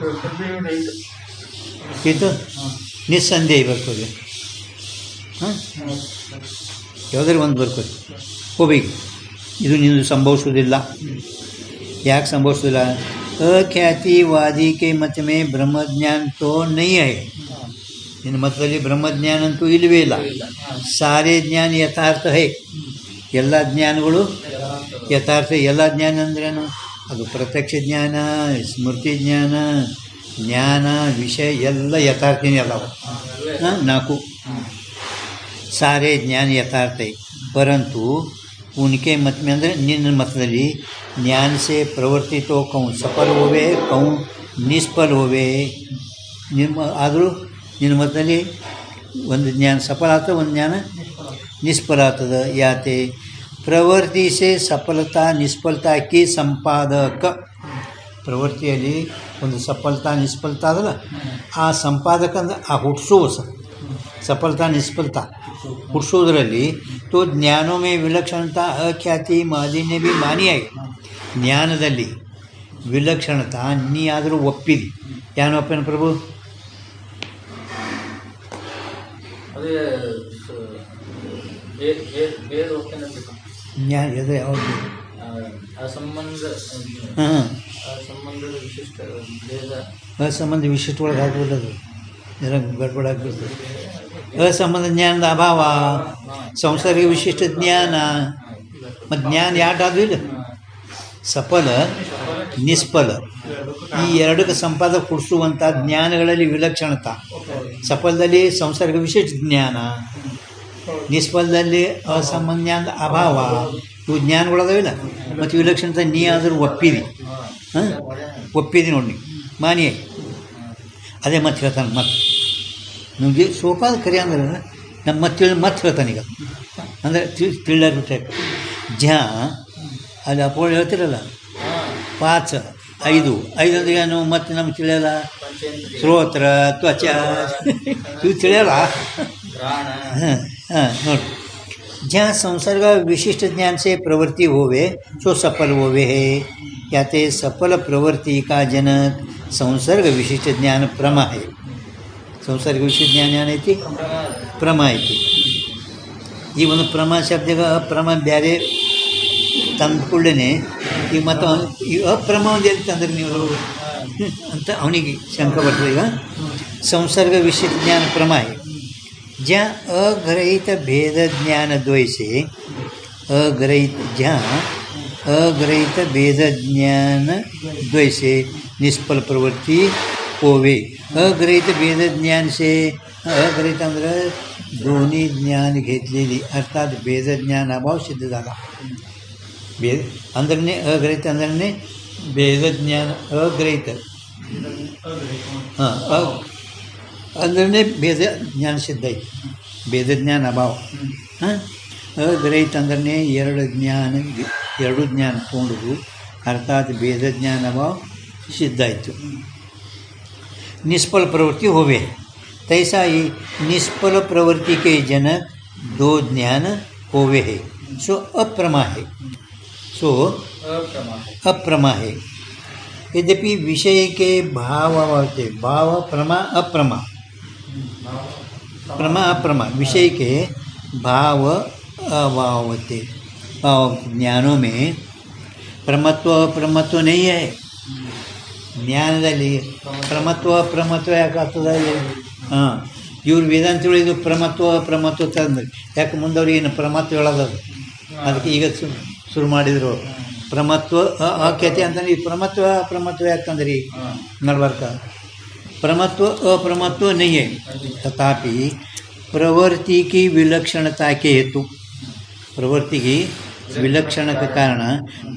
ಇದು ನಿಸ್ಸಂದೇಹ ಬರ್ಕೋರಿ ಹಾಂ? ಯಾವುದಾದ್ರು ಒಂದು ಬರ್ಕೋರಿ. ಹೋಗ್ಬೇಕು. ಇದು ನಿಂದು ಸಂಭವಿಸುವುದಿಲ್ಲ. ಯಾಕೆ ಸಂಭವಿಸೋದಿಲ್ಲ ಅಖ್ಯಾತಿವಾದಿ ಕೆ ಮತಮೆ ಮೇ ಬ್ರಹ್ಮಜ್ಞಾನ ತೋ ನೈ ಹೈ. ನಿನ್ನ ಮತದಲ್ಲಿ ಬ್ರಹ್ಮಜ್ಞಾನ ಅಂತೂ ಇಲ್ಲವೇ ಇಲ್ಲ. ಸಾರೇ ಜ್ಞಾನ ಯಥಾರ್ಥ ಹೈ. ಎಲ್ಲ ಜ್ಞಾನಗಳು ಯಥಾರ್ಥ ಎಲ್ಲ ಜ್ಞಾನ ಅಂದ್ರೇನು? ಅದು ಪ್ರತ್ಯಕ್ಷ ಜ್ಞಾನ, ಸ್ಮೃತಿ ಜ್ಞಾನ ಜ್ಞಾನ, ವಿಷಯ ಎಲ್ಲ ಯಥಾರ್ಥನೇ ಅದಾವ. ನಾಲ್ಕು. ಸಾರೇ ಜ್ಞಾನ ಯಥಾರ್ಥ. ಪರಂತು ಉನಿಕೆ ಮತ್ಮೆ ಅಂದರೆ ನಿನ್ನ ಮತದಲ್ಲಿ ಜ್ಞಾನಸೆ ಪ್ರವರ್ತಿತೋ ಕೌ ಸಫಲ ಹೋವೆ ಕೌ ನಿಷ್ಫಲ ಹೋವೆ ನಿಮ್ಮ ಆದರೂ ನಿನ್ನ ಮತದಲ್ಲಿ ಒಂದು ಜ್ಞಾನ ಸಫಲ ಆಗ್ತದೆ, ಒಂದು ಜ್ಞಾನ ನಿಷ್ಫಲ ಆಗ್ತದೆ. ಯಾತೆ ಪ್ರವರ್ತಿಸೆ ಸಫಲತಾ ನಿಷ್ಫಲತಾ ಕಿ ಸಂಪಾದಕ. ಪ್ರವೃತ್ತಿಯಲ್ಲಿ ಒಂದು ಸಫಲತಾ ನಿಷ್ಫಲತಾ ಅದಲ್ಲ ಆ ಸಂಪಾದಕ ಅಂದ್ರೆ ಆ ಹುಟ್ಟಿಸುವ ಸಫಲತಾ ನಿಷ್ಫಲತಾ. ಹುಟ್ಟಿಸೋದ್ರಲ್ಲಿ ತೋ ಜ್ಞಾನೋಮೇ ವಿಲಕ್ಷಣತ ಅಖ್ಯಾತಿ ಮಾಲಿನ್ಯ ಬಿ ಮಾನಿಯಾಗಿ ಜ್ಞಾನದಲ್ಲಿ ವಿಲಕ್ಷಣತಾ ನೀ ಆದರೂ ಒಪ್ಪಿದಿ ಯಾನು ಒಪ್ಪೇನು ಪ್ರಭು? ಜ್ಞಾನ ಯಾವುದು ಆ ಸಂಬಂಧ ಹಾಂ. ವಿಶಿಷ್ಟ ಭೇದ. ಅಸಂಬಂಧ ವಿಶಿಷ್ಟ ಒಳಗೆ ಗಡ್ಬಡ ಆಗ್ಬಿಡ್ತದೆ ಅಸಂಬಂಧ ಜ್ಞಾನದ ಅಭಾವ ಸಂಸರ್ಗ ವಿಶಿಷ್ಟ ಜ್ಞಾನ. ಮತ್ತು ಜ್ಞಾನ ಯಾಟಾದ್ರೂ ಇಲ್ಲ. ಸಫಲ ನಿಷ್ಫಲ. ಈ ಎರಡಕ್ಕೆ ಸಂಪಾದಕ ಕೊಡಿಸುವಂಥ ಜ್ಞಾನಗಳಲ್ಲಿ ವಿಲಕ್ಷಣತ. ಸಫಲದಲ್ಲಿ ಸಂಸರ್ಗ ವಿಶಿಷ್ಟ ಜ್ಞಾನ ನಿಷ್ಫಲದಲ್ಲಿ ಅಸಂಬಂಧ ಜ್ಞಾನದ ಅಭಾವ. ಇವು ಜ್ಞಾನಗಳದಾವಿಲ್ಲ? ಮತ್ತು ವಿಲಕ್ಷಣತೆ ನೀ ಆದರೂ ಒಪ್ಪಿದಿ. ಹಾಂ? ಒಪ್ಪಿದಿ ನೋಡಿ ಮಾನಿ ಅದೇ ಮತ್ತೆ ಹೇಳ್ತಾನೆ ಮತ್ತೆ ನಮಗೆ ಸೋಪಾದ ಕರೆ ಅಂದ್ರೆ ನಮ್ಮ ಮತ್ತೆ ಮತ್ತೆ ಹೇಳ್ತಾನೀಗ ಈಗ. ಅಂದರೆ ತಿಳ್ ತಿಳ್ಳಾರು ಜ್ಞಾ ಅಲ್ಲಿ ಅಪ್ಪ ಹೇಳ್ತಿರಲ್ಲ? ಪಾಚ. ಐದು. ಐದು ಅಂದ್ರೆ ಏನು? ಮತ್ತೆ ನಮ್ಗೆ ತಿಳಿಯಲ್ಲ? ಶ್ರೋತ್ರ ತ್ವಚ. ಇವು ತಿಳಿಯಲ್ಲ? ಹಾಂ ಹಾಂ, ನೋಡಿ. नोट जहाँ संसर्ग विशिष्ट ज्ञान से प्रवृत्ति होवे सो सफल होवे है या ते सफल प्रवृत्ति का जनक संसर्ग विशिष्ट ज्ञान प्रमा है ಸಂಸರ್ಗ ವಿಶಿಷ್ಟ ಜ್ಞಾನ ಏನೈತಿ ಪ್ರಮ ಐತಿ ಈ ಒಂದು ಪ್ರಮ ಶಬ್ದಗ ಅಪ್ರಮ ಬೇರೆ ತಂದ ಕೂಡಲೇ ಈಗ ಮತ್ತು ಅವ್ನ್- ಈ ಅಪ್ರಮ ಒಂದು ಎಲ್ಲಿ ತಂದ್ರಿ ನೀವು ಅಂತ ಅವನಿಗೆ ಶಂಕ ಬರ್ತದೆ ಈಗ ಸಂಸರ್ಗ ವಿಶಿಷ್ಟ ಜ್ಞಾನ ಪ್ರಮ है જ્યાં અગ્રહિત ભેદ જ્ઞાન દ્વય છે અગ્રહિત જ્યાં અગ્રહિત ભેદ જ્ઞાન દ્વય છે નિષ્ફળ પ્રવૃત્તિ હોવે અગ્રહિત ભેદ ज्ञान છે अग्रहित अंदर दोन्ही ज्ञान घेतलेली अर्थात भेद ज्ञान अभाव सिद्ध झाला। भेद अंदरने अग्रहित अंदरने भेद ज्ञान अग्रहित। हाँ ಅಂದ್ರೆ ಭೇದ ಜ್ಞಾನ ಸಿದ್ಧ ಐತಿ ಭೇದ ಜ್ಞಾನ ಅಭಾವ ಹಾಂ ಅಗ್ರಹಿತ ಅಂದ್ರೆ ಎರಡು ಜ್ಞಾನ ಎರಡು ಜ್ಞಾನ ತೊಗೊಂಡು ಅರ್ಥಾತ್ ಭೇದ ಜ್ಞಾನ ಅಭಾವ ಸಿದ್ಧ ಆಯಿತು निष्फल प्रवृत्ति होवे तैसा ही निष्फल प्रवृत्ति के जनक दो ज्ञान होवे है सो अप्रमा है सो अप्रमा है अप्रमा है यद्यपि विषय के भाव होते भाव प्रमा अप्रमा प्रमा अप्रमा विषय के भाव अभाव होते भाव ज्ञानों में प्रमत्व अप्रमत्व नहीं है ಜ್ಞಾನದಲ್ಲಿ ಪ್ರಮತ್ವ ಪ್ರಮತ್ವ ಯಾಕೆ ಆಗ್ತದೆ ಹಾಂ ಇವ್ರು ವೇದಾಂತ ಹೇಳಿದ್ದು ಪ್ರಮತ್ವ ಪ್ರಮತ್ವ ತಂದ್ರಿ ಯಾಕೆ ಮುಂದವ್ರಿಗೆ ಏನು ಪ್ರಮತ್ವ ಹೇಳೋದದು ಅದಕ್ಕೆ ಈಗ ಶು ಶುರು ಮಾಡಿದರು ಪ್ರಮತ್ವ ಅ- ಆಖ್ಯಾತಿ ಅಂತಂದ್ರೆ ಈ ಪ್ರಮತ್ವ ಪ್ರಮತ್ವ ಯಾಕಂದ್ರಿ ನಡ್ಬಾರ್ಕ प्रमत्व अप्रमत्व नहीं है तथापि प्रवृत्ति की विलक्षणता के हेतु प्रवृत्ति की विलक्षण के कारण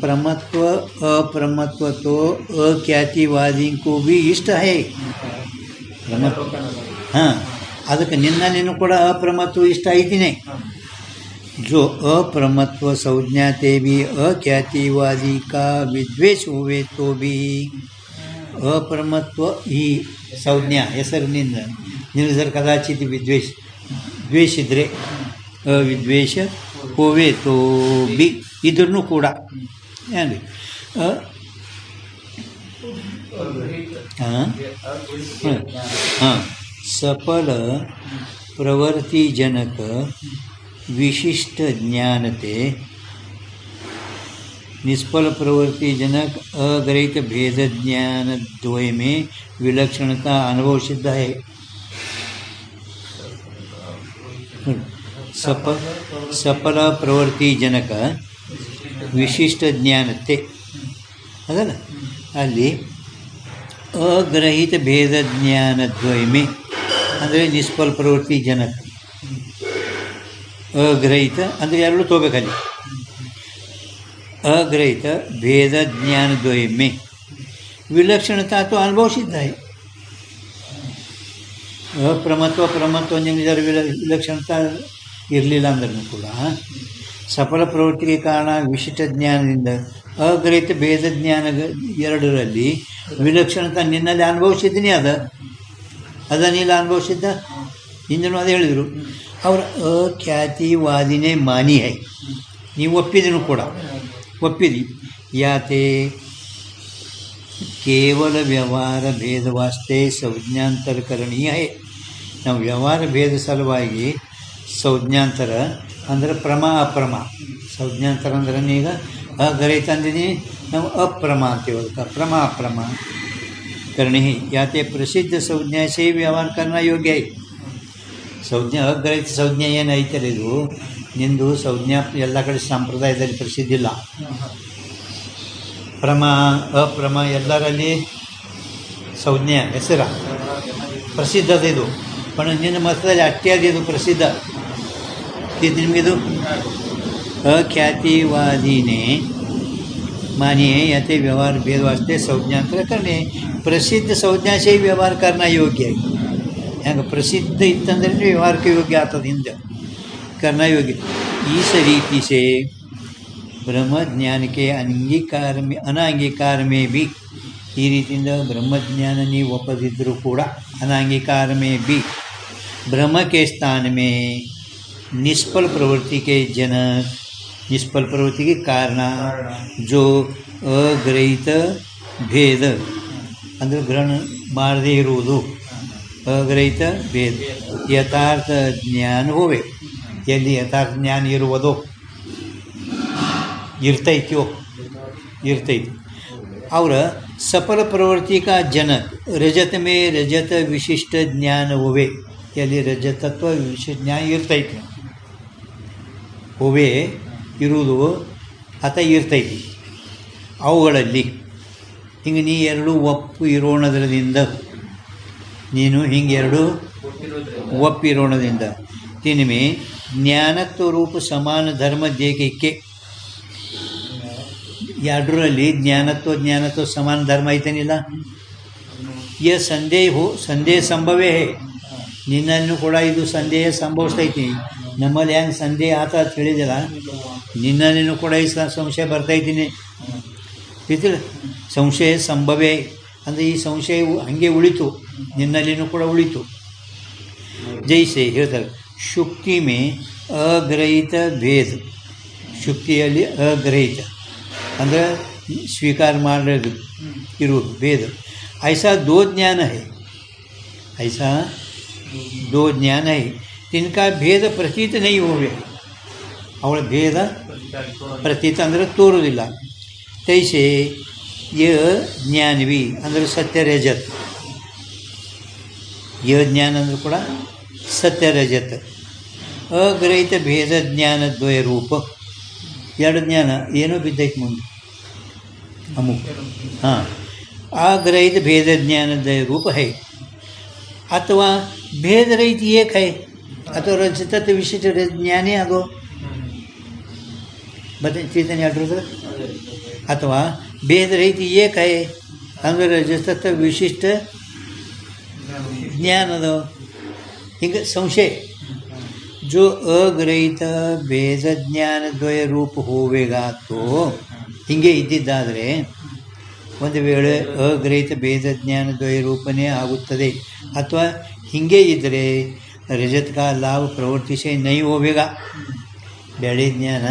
प्रमत्व अप्रमत्व तो अख्यातिवादी को भी इष्ट है प्रमत्व ಹಾಂ ಅದಕ್ಕೆ ನಿನ್ನ ನೀನು ಕೂಡ ಅಪ್ರಮತ್ವ ಇಷ್ಟ ಐತಿನೇ जो अप्रमत्व संज्ञा ते भी अख्यातिवादी का विद्वेष हुए तो भी ಅಪ್ರಮತ್ವ ಈ ಸಂಜ್ಞಾ ಹೆಸರಿನಿಂದ ನಿನಗೆ ಜರ ಕದಾಚಿತ್ ವಿದ್ವೇಷ ದ್ವೇಷ ಇದ್ದರೆ ಅವಿದ್ವೇಷ ಹೋವೆ ತೋ ಬಿ ಇದ್ರೂ ಕೂಡ ಏನು ಹಾಂ ಹಾಂ ಸಫಲ ಪ್ರವೃತ್ತಿಜನಕ विशिष्ट ज्ञानते निष्फल प्रवृत्ति जनक अग्रहित भेद ज्ञान द्वय में विलक्षणता अनुभव सिद्ध है सफल सफल प्रवृत्ति जनक ವಿಶಿಷ್ಟ ಜ್ಞಾನತೆ ಅದಲ್ಲ ಅಲ್ಲಿ ಅಗ್ರಹಿತ ಭೇದ ಜ್ಞಾನ ದ್ವಯಮೆ ಅಂದರೆ ನಿಷ್ಫಲ ಪ್ರವೃತ್ತಿ ಜನಕ ಅಗ್ರಹಿತ ಅಂದರೆ ಎರಡು ತಗೋಬೇಕಲ್ಲಿ अग्रहित भेद ज्ञान द्वय में विलक्षणता तो अनुभव सिद्ध है ಅಪ್ರಮತ್ವ ಪ್ರಮತ್ವ ಜರ ವಿಲ ವಿಲಕ್ಷಣತಾ ಇರಲಿಲ್ಲ ಅಂದ್ರೂ ಕೂಡ ಸಫಲ ಪ್ರವೃತ್ತಿಗೆ ಕಾರಣ ವಿಶಿಷ್ಟ ಜ್ಞಾನದಿಂದ ಅಗ್ರಹಿತ ಭೇದ ಜ್ಞಾನ ಎರಡರಲ್ಲಿ ವಿಲಕ್ಷಣತಾ ನಿನ್ನಲ್ಲಿ ಅನುಭವಿಸಿದ್ದೀನಿ ಅದ ಅದನ್ನೆಲ್ಲ ಅನುಭವಿಸಿದ್ದ ಹಿಂದೂ ಅದೇ ಹೇಳಿದರು ಅವರ ಅಖ್ಯಾತಿವಾದಿನೇ ಮಾನಿ ಹೈ ನೀವು ಒಪ್ಪಿದನು ಕೂಡ ಒಪ್ಪಿರಿ. ಯಾತೆ ಕೇವಲ ವ್ಯವಹಾರ ಭೇದವಾಷ್ಟೇ ಸಂಜ್ಞಾಂತರಕರಣೀಯ ಹೇ. ನಾವು ವ್ಯವಹಾರ ಭೇದ ಸಲುವಾಗಿ ಸಂಜ್ಞಾಂತರ ಅಂದರೆ ಪ್ರಮ, ಅಪ್ರಮ. ಸಂಜ್ಞಾಂತರ ಅಂದ್ರೆ ಈಗ? ಅಗರೆ ತಂದಿನಿ, ನಾವು ಅಪ್ರಮ ಅಂತೀವಿ ಅದಕ್ಕೆ. ಪ್ರಮ ಅಪ್ರಮ. ಕರ್ಣಿ ಯಾತೆ ಪ್ರಸಿದ್ಧ ಸಂಜ್ಞಾ ಸೇ ವ್ಯವಹಾರ ಕರ್ಣ ಯೋಗ್ಯ ಐ ಸಂಜ್ಞೆ ಅಗ್ರಹಿತ ಸಂಜ್ಞೆ ಏನೈತಲ್ಲ ಇದು? ನಿಂದು, ಸಂಜ್ಞಾ, ಎಲ್ಲ ಕಡೆ ಸಂಪ್ರದಾಯದಲ್ಲಿ ಪ್ರಸಿದ್ಧಿಲ್ಲ ಪ್ರಮ, ಅಪ್ರಮ, ಎಲ್ಲರಲ್ಲಿ ಸಂಜ್ಞೆ ಹೆಸರ. ಪ್ರಸಿದ್ಧದ ಇದು. ಪಣ, ನಿನ್ನ ಮತದಲ್ಲಿ ಅಟ್ಟಿಯಾದ ಇದು ಪ್ರಸಿದ್ಧ. ನಿಮಗಿದು? ಅಖ್ಯಾತಿವಾದಿನೇ. ಮಾನಿಯೇ, ಯಾತೆ ವ್ಯವಹಾರ ಭೇದವಾಸ್ತೆ ಅಂತ ಕರ್ಣೆ. ಪ್ರಸಿದ್ಧ ಸಂಜ್ಞಾಶೇ ವ್ಯವಹಾರ ಕರ್ಣ ಯೋಗ್ಯ ಹೆಂಗೆ ಪ್ರಸಿದ್ಧ ಇತ್ತಂದ್ರೆ ವ್ಯವಹಾರಕ್ಕೆ ಯೋಗ್ಯ ಆಗ್ತದೆ ಹಿಂದೆ. ಕರ್ನ ಯೋಗ್ಯ ಈ ಸ ರೀತಿ ಸೇ ಬ್ರಹ್ಮಜ್ಞಾನಕ್ಕೆ ಅಂಗೀಕಾರ ಮೇ ಅನಾಂಗೀಕಾರ ಮೇ ಬಿ ಈ ರೀತಿಯಿಂದ ಬ್ರಹ್ಮಜ್ಞಾನ ನೀವು ಒಪ್ಪದಿದ್ದರೂ ಕೂಡ ಅನಾಂಗೀಕಾರ ಮೇ ಬಿ ब्रह्म के स्थान में निष्फल प्रवृत्ति के जनक निष्फल प्रवृत्ति के कारण जो ಅಗ್ರಹಿತ ಭೇದ ಅಂದರೆ ಗ್ರಹಣ ಮಾಡದೇ ಇರುವುದು ಅಗ್ರಹಿತ ಭೇದ ಯಥಾರ್ಥ ಜ್ಞಾನ ಹೋವೆ ಎಲ್ಲಿ ಯಥಾರ್ಥ ಜ್ಞಾನ ಇರುವುದೋ? ಇರ್ತೈತ್ಯೋ? ಇರ್ತೈತಿ. ಅವರ ಸಫಲ ಪ್ರವರ್ತಿಕ ಜನ ರಜತಮೇ ರಜತ ವಿಶಿಷ್ಟ ಜ್ಞಾನ ಹೋವೆ ಎಲ್ಲಿ ರಜತತ್ವ ವಿಶಿಷ್ಟ ಜ್ಞಾನ ಇರ್ತೈತಿ. ಹೋವೆ ಇರುವುದು ಅತ ಇರ್ತೈತಿ. ಅವುಗಳಲ್ಲಿ ಹಿಂಗೆ ನೀ ಎರಡು ಒಪ್ಪು ಇರೋಣದ್ರದಿಂದ, ನೀನು ಹಿಂಗೆ ಎರಡು ಒಪ್ಪಿರೋಣದಿಂದ ತಿನಿಮೆ ಜ್ಞಾನತ್ವ ರೂಪ ಸಮಾನ ಧರ್ಮ ದೇಹಕ್ಕೆ ಎರಡರಲ್ಲಿ ಜ್ಞಾನತ್ವ ಜ್ಞಾನತ್ವ ಸಮಾನ ಧರ್ಮ ಐತೇನಿಲ್ಲ? ಯ ಹೋ, ಸಂದೇಹ ಸಂಭವೇ ನಿನ್ನನ್ನು ಕೂಡ ಇದು ಸಂದೇಹ ಸಂಭವಿಸ್ತೈತಿ. ನಮ್ಮಲ್ಲಿ ಹೆಂಗೆ ಸಂದೇಹ ಆತ ತಿಳಿದಿಲ್ಲ ನಿನ್ನಲ್ಲಿನೂ ಕೂಡ ಈ ಸಂಶಯ ಬರ್ತಾಯಿದ್ದೀನಿ ತಿಳಿತಿಲ್ಲ? ಸಂಶಯ ಸಂಭವೇ. ಅಂದರೆ ಈ ಸಂಶಯವು ಹಾಗೆ ಉಳಿತು. ನಿನ್ನಲ್ಲಿನೂ ಕೂಡ ಉಳಿತು. ಜೈಸೆ ಹೇಳ್ತಾರೆ. ಶುಕ್ತಿ ಮೇ ಅಗ್ರಹಿತ ಭೇದ ಶುಕ್ತಿಯಲ್ಲಿ ಅಗ್ರಹಿತ ಅಂದರೆ ಸ್ವೀಕಾರ ಮಾಡಲು ಇರುವುದು ಭೇದ ಐಸಾ ದೋ ಜ್ಞಾನ ಹೈ ऐसा दो ज्ञान है तिनका भेद प्रतीत नहीं होवे ಅವಳ ಭೇದ ಪ್ರತೀತ ಅಂದರೆ ತೋರುವುದಿಲ್ಲ ತೈಸೆ ಯ ಜ್ಞಾನವಿ ಅಂದರೆ ಸತ್ಯ ರಜತ್ ಯ ಜ್ಞಾನ ಅಂದ್ರೆ ಕೂಡ ಸತ್ಯ ರಜತ್ ಅಗ್ರಹಿತ ಭೇದ ಜ್ಞಾನ ದ್ವಯ ರೂಪ ಎರಡು ಜ್ಞಾನ, ಏನೋ ಬಿದ್ದೈತೆ ಮುಂದೆ. ಅಮುಕ್. ಹಾಂ. ಅಗ್ರಹಿತ ಭೇದ ಜ್ಞಾನದ್ವಯ ರೂಪ ಹೈ. ಅಥವಾ ಭೇದ ರಹಿತ ಏಕ ಹೈ ಅಥವಾ ರಚಿತ ವಿಶಿಷ್ಟ ಜ್ಞಾನೇ ಅದು ಬದ ಚೇತನ ಅಡ್ರದ್ದು ಅಥವಾ ಭೇದ ರಹಿತ ಏಕ ಹೈ ಅಂದರೆ ರಜತತ್ವ ವಿಶಿಷ್ಟ ಜ್ಞಾನ ಅದು ಹಿಂಗೆ ಸಂಶಯ. जो ಅಗ್ರಹಿತ ಭೇದ ಜ್ಞಾನ ರೂಪ ಹೋವೆಗಾತೋ. ಹಿಂಗೆ ಇದ್ದಿದ್ದಾದರೆ ಒಂದು ವೇಳೆ ಅಗ್ರಹಿತ ಭೇದ ರೂಪನೇ ಆಗುತ್ತದೆ. ಅಥವಾ ಹಿಂಗೆ ಇದ್ದರೆ ರಜತ್ಕ ಲಾಭ ಪ್ರವರ್ತಿಸಿ ನೈ ಹೋವೇಗ. ಬೆಳೆ ಜ್ಞಾನ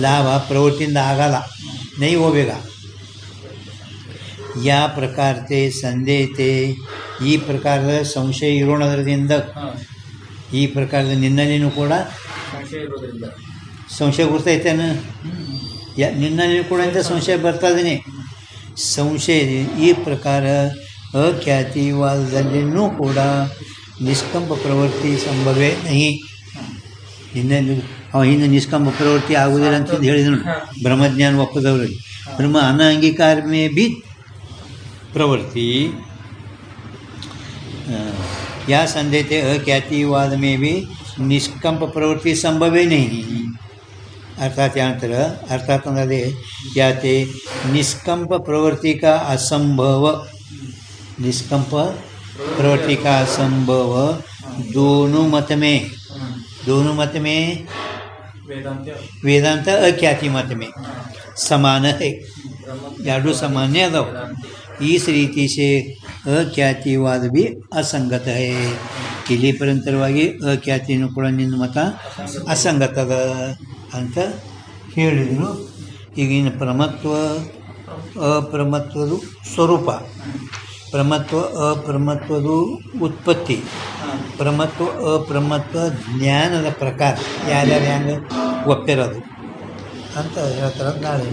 ಲಾಭ ಪ್ರವೃತ್ತಿಯಿಂದ ಆಗಲ್ಲ. ನೈ ಹೋವೇಗ. ಯಾ ಪ್ರಕಾರತೆ ಸಂದೇಹತೆ ಈ ಪ್ರಕಾರದ ಸಂಶಯ ಇರೋಣದ್ರದಿಂದ ಈ ಪ್ರಕಾರದ ನಿನ್ನಲ್ಲಿನೂ ಕೂಡ ಸಂಶಯ ಇರೋದ್ರಿಂದ ಸಂಶಯ ಗುರ್ತೈತೇನು ಯ ನಿನ್ನಲ್ಲಿ ಕೂಡ ಅಂತ ಸಂಶಯ ಬರ್ತಾಯಿದ್ದೀನಿ ಸಂಶಯ ಈ ಪ್ರಕಾರ ಅಖ್ಯಾತಿವಾದದಲ್ಲಿನೂ ಕೂಡ ನಿಷ್ಕಂಪ ಪ್ರವೃತ್ತಿ ಸಂಭವೇ ನಹಿ. ನಿನ್ನಲ್ಲಿ ಅವ ಹಿಂದೆ ನಿಷ್ಕಂಪ ಪ್ರವೃತ್ತಿ ಆಗುವುದಿಲ್ಲ ಅಂತ ಹೇಳಿದನು ಬ್ರಹ್ಮಜ್ಞಾನ ಒಪ್ಪದವರಿಗೆ ಬ್ರಹ್ಮ ಅನಾಂಗೀಕಾರ ಮೇ ಬಿ ಪ್ರವೃತ್ತಿ. यह संदेह थे अख्यातिवाद में भी निष्कंप प्रवृत्ति संभव ही नहीं। अर्थात यंत्र अर्थात अंदाजे या निष्कंप प्रवृत्ति का असंभव निष्कंप प्रवृत्ति का असंभव दोनों मत में दोनों मत में वेदांत अख्याति मत में? हाँ। समान है। डाडू तो सामान्य दो इस रीति से ಅಖ್ಯಾತಿವಾದ ಬಿ ಅಸಂಗತ ಹೇ ಇಲ್ಲಿ ಪರಂತರವಾಗಿ ಅಖ್ಯಾತಿನೂ ಕೂಡ ನಿನ್ನ ಮತ ಅಸಂಗತದ ಅಂತ ಹೇಳಿದರು ಈಗಿನ ಪ್ರಮತ್ವ ಅಪ್ರಮತ್ವದು ಸ್ವರೂಪ ಪ್ರಮತ್ವ ಅಪ್ರಮತ್ವದು ಉತ್ಪತ್ತಿ ಪ್ರಮತ್ವ ಅಪ್ರಮತ್ವ ಜ್ಞಾನದ ಪ್ರಕಾರ ಯಾರ್ಯಾರು ಹೆಂಗೆ ಒಪ್ಪಿರೋದು ಅಂತ ಹೇಳ್ತಾರೆ ನಾಳೆ